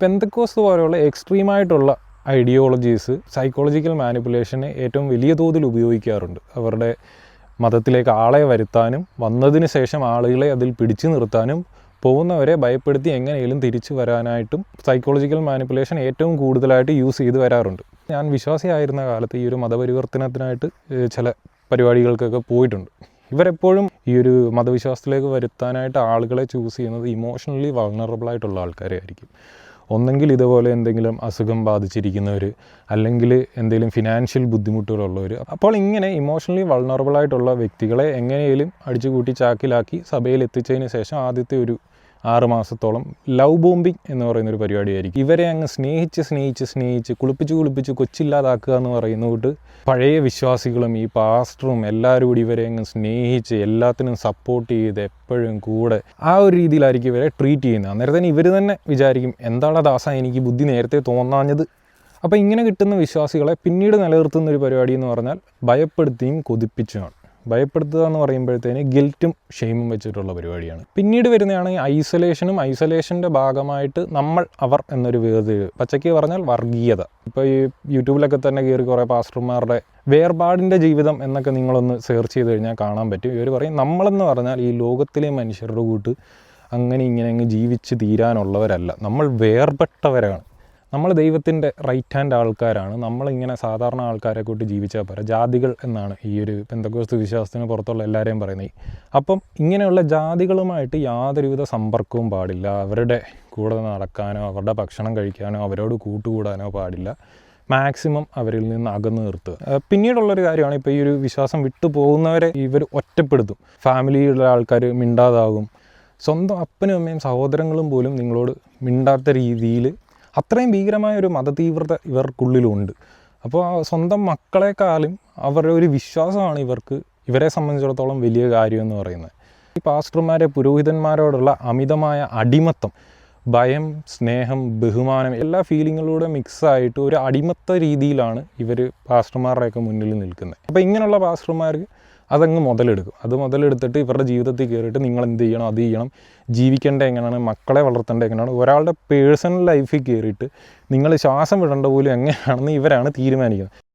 പെന്തക്കോസ് പോലെയുള്ള എക്സ്ട്രീമായിട്ടുള്ള ideologies psychological മാനിപ്പുലേഷനെ ഏറ്റവും വലിയ തോതിൽ ഉപയോഗിക്കാറുണ്ട്. അവരുടെ മതത്തിലേക്ക് ആളെ വരുത്താനും വന്നതിന് ശേഷം ആളുകളെ അതിൽ പിടിച്ചു നിർത്താനും പോകുന്നവരെ ഭയപ്പെടുത്തി എങ്ങനെയും തിരിച്ചു വരാനായിട്ടും സൈക്കോളജിക്കൽ മാനിപ്പുലേഷൻ ഏറ്റവും കൂടുതലായിട്ട് യൂസ് ചെയ്ത് വരാറുണ്ട്. ഞാൻ വിശ്വാസിയായിരുന്ന കാലത്ത് ഈ ഒരു മതപരിവർത്തനത്തിനായിട്ട് ചില പരിപാടികൾക്കൊക്കെ പോയിട്ടുണ്ട്. ഇവരെപ്പോഴും ഈ ഒരു മതവിശ്വാസത്തിലേക്ക് വരുത്താനായിട്ട് ആളുകളെ ചൂസ് ചെയ്യുന്നത് ഇമോഷണലി വൾണറബിൾ ആയിട്ടുള്ള ആൾക്കാരെ ആയിരിക്കും ഒന്നെങ്കിൽ ഇതുപോലെ എന്തെങ്കിലും അസുഖം ബാധിച്ചിരിക്കുന്നവർ അല്ലെങ്കിൽ എന്തെങ്കിലും ഫിനാൻഷ്യൽ ബുദ്ധിമുട്ടുകളുള്ളവർ അപ്പോൾ ഇങ്ങനെ ഇമോഷണലി വൾണറബിളായിട്ടുള്ള വ്യക്തികളെ എങ്ങനെയെങ്കിലും അടിച്ചുകൂട്ടി ചാക്കിലാക്കി സഭയിൽ എത്തിച്ചതിന് ശേഷം ആദ്യത്തെ ഒരു ആറ് മാസത്തോളം ലവ് ബോംബിംഗ് എന്ന് പറയുന്ന ഒരു പരിപാടിയായിരിക്കും. ഇവരെ അങ്ങ് സ്നേഹിച്ച് സ്നേഹിച്ച് സ്നേഹിച്ച് കുളിപ്പിച്ച് കുളിപ്പിച്ച് കൊച്ചില്ലാതാക്കുക എന്ന് പറയുന്ന കൂട്ട് പഴയ വിശ്വാസികളും ഈ പാസ്റ്ററും എല്ലാവരും കൂടി ഇവരെ അങ്ങ് സ്നേഹിച്ച് എല്ലാത്തിനും സപ്പോർട്ട് ചെയ്ത് എപ്പോഴും കൂടെ ആ ഒരു രീതിയിലായിരിക്കും ഇവരെ ട്രീറ്റ് ചെയ്യുന്നത്. അന്നേരം തന്നെ ഇവർ തന്നെ വിചാരിക്കും എന്താണ് ദാസ എനിക്ക് ബുദ്ധി നേരത്തെ തോന്നാഞ്ഞത്? അപ്പോൾ ഇങ്ങനെ കിട്ടുന്ന വിശ്വാസികളെ പിന്നീട് നിലനിർത്തുന്ന ഒരു പരിപാടി എന്ന് പറഞ്ഞാൽ ഭയപ്പെടുത്തിയും കൊതിപ്പിച്ചുമാണ്. ഭയപ്പെടുത്തുക എന്ന് പറയുമ്പോഴത്തേന് ഗിൽറ്റും ഷെയിമും വെച്ചിട്ടുള്ള പരിപാടിയാണ്. പിന്നീട് വരുന്നതാണ് ഐസൊലേഷനും ഐസൊലേഷന്റെ ഭാഗമായിട്ട് നമ്മൾ അവർ എന്നൊരു വേർതിരിവ് പച്ചയ്ക്ക് പറഞ്ഞാൽ വർഗീയത. ഇപ്പോൾ ഈ യൂട്യൂബിലൊക്കെ തന്നെ കയറി കുറേ പാസ്റ്റർമാരുടെ വേർപാടിന്റെ ജീവിതം എന്നൊക്കെ നിങ്ങളൊന്ന് സെർച്ച് ചെയ്ത് കഴിഞ്ഞാൽ കാണാൻ പറ്റും. ഇവർ പറയും നമ്മളെന്ന് പറഞ്ഞാൽ ഈ ലോകത്തിലെ മനുഷ്യരുടെ കൂട്ട് അങ്ങനെ ഇങ്ങനെ അങ്ങ് ജീവിച്ച് തീരാനുള്ളവരല്ല. നമ്മൾ വേർപെട്ടവരാണ്. നമ്മൾ ദൈവത്തിന്റെ റൈറ്റ് ഹാൻഡ് ആൾക്കാരാണ്. നമ്മളിങ്ങനെ സാധാരണ ആൾക്കാരെ കൂട്ടി ജീവിച്ചാൽ പോരാ. ജാതികൾ എന്നാണ് ഈ ഒരു പെന്തക്കോസ്തു വിശ്വാസത്തിന് പുറത്തുള്ള എല്ലാവരെയും പറയുന്നത്. അപ്പം ഇങ്ങനെയുള്ള ജാതികളുമായിട്ട് യാതൊരുവിധ സമ്പർക്കവും പാടില്ല. അവരുടെ കൂടെ നടക്കാനോ അവരുടെ ഭക്ഷണം കഴിക്കാനോ അവരോട് കൂട്ടുകൂടാനോ പാടില്ല. മാക്സിമം അവരിൽ നിന്ന് അകന്നു നിർത്തുക. പിന്നീടുള്ളൊരു കാര്യമാണ് ഇപ്പോൾ ഈ ഒരു വിശ്വാസം വിട്ടു പോകുന്നവരെ ഇവർ ഒറ്റപ്പെടുത്തും. ഫാമിലിയിലുള്ള ആൾക്കാർ മിണ്ടാതാകും. സ്വന്തം അപ്പനും അമ്മയും സഹോദരങ്ങളും പോലും നിങ്ങളോട് മിണ്ടാത്ത രീതിയിൽ അത്രയും ഭീകരമായ ഒരു മതതീവ്രത ഇവർക്കുള്ളിലുണ്ട്. അപ്പോൾ സ്വന്തം മക്കളെക്കാളും അവരുടെ ഒരു വിശ്വാസമാണ് ഇവർക്ക് ഇവരെ സംബന്ധിച്ചിടത്തോളം വലിയ കാര്യം എന്ന് പറയുന്നത്. ഈ പാസ്റ്റർമാരെ പുരോഹിതന്മാരോടുള്ള അമിതമായ അടിമത്തം ഭയം സ്നേഹം ബഹുമാനം എല്ലാ ഫീലിങ്ങിലൂടെ മിക്സായിട്ട് ഒരു അടിമത്ത രീതിയിലാണ് ഇവർ പാസ്റ്റർമാരുടെയൊക്കെ മുന്നിൽ നിൽക്കുന്നത്. അപ്പോൾ ഇങ്ങനെയുള്ള പാസ്റ്റർമാർക്ക് അതങ്ങ് മുതലെടുക്കും. അത് മുതലെടുത്തിട്ട് ഇവരുടെ ജീവിതത്തിൽ കയറിയിട്ട് നിങ്ങൾ എന്ത് ചെയ്യണം? അത് ചെയ്യണം. ജീവിക്കേണ്ട എങ്ങനെയാണ്? മക്കളെ വളർത്തേണ്ട എങ്ങനെയാണ്? ഒരാളുടെ പേഴ്സണൽ ലൈഫിൽ കയറിയിട്ട് നിങ്ങൾ ശ്വാസം വിടേണ്ട പോലും എങ്ങനെയാണെന്ന് ഇവരാണ് തീരുമാനിക്കുന്നത്.